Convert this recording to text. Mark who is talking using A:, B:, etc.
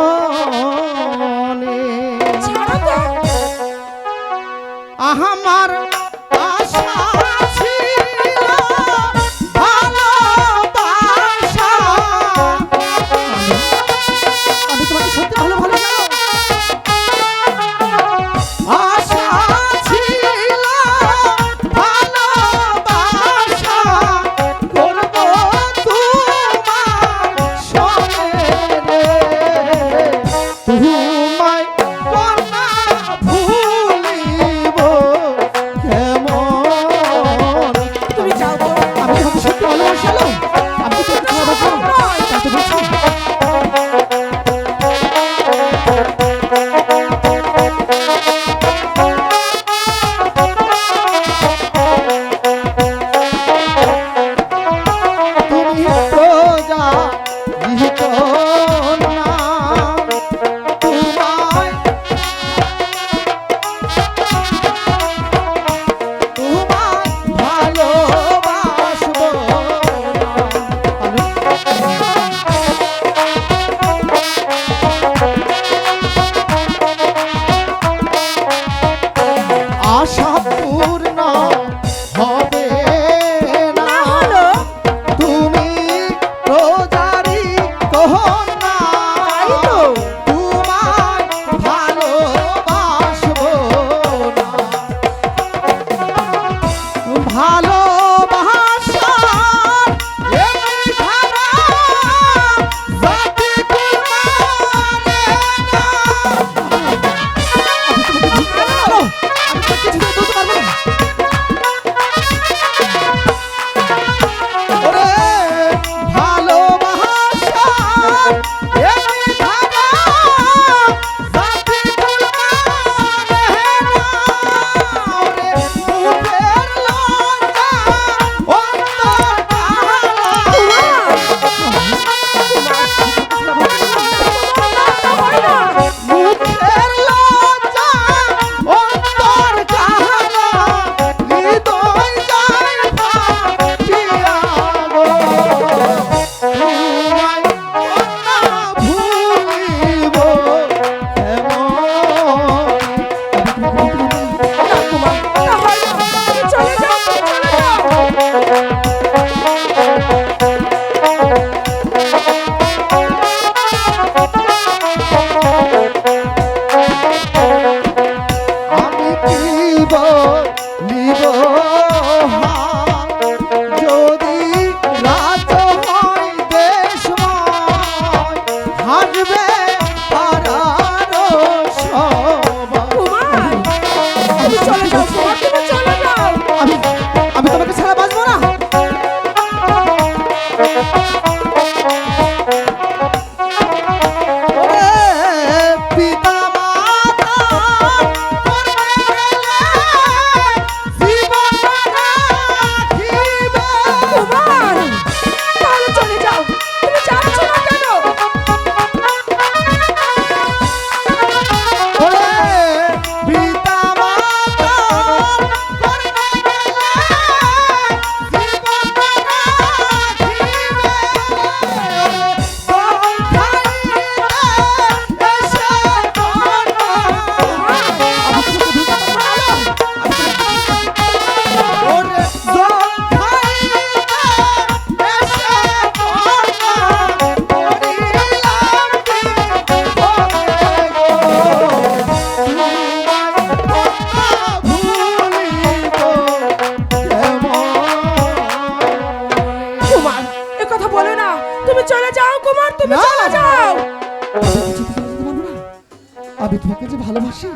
A: মনে। আহামার 漂
B: 亮漂 কথা বলে না। তুমি চলে যাও কুমার তুমি চলে যাও।
A: আচ্ছা, আমি তোমাকে যে ভালোবাসি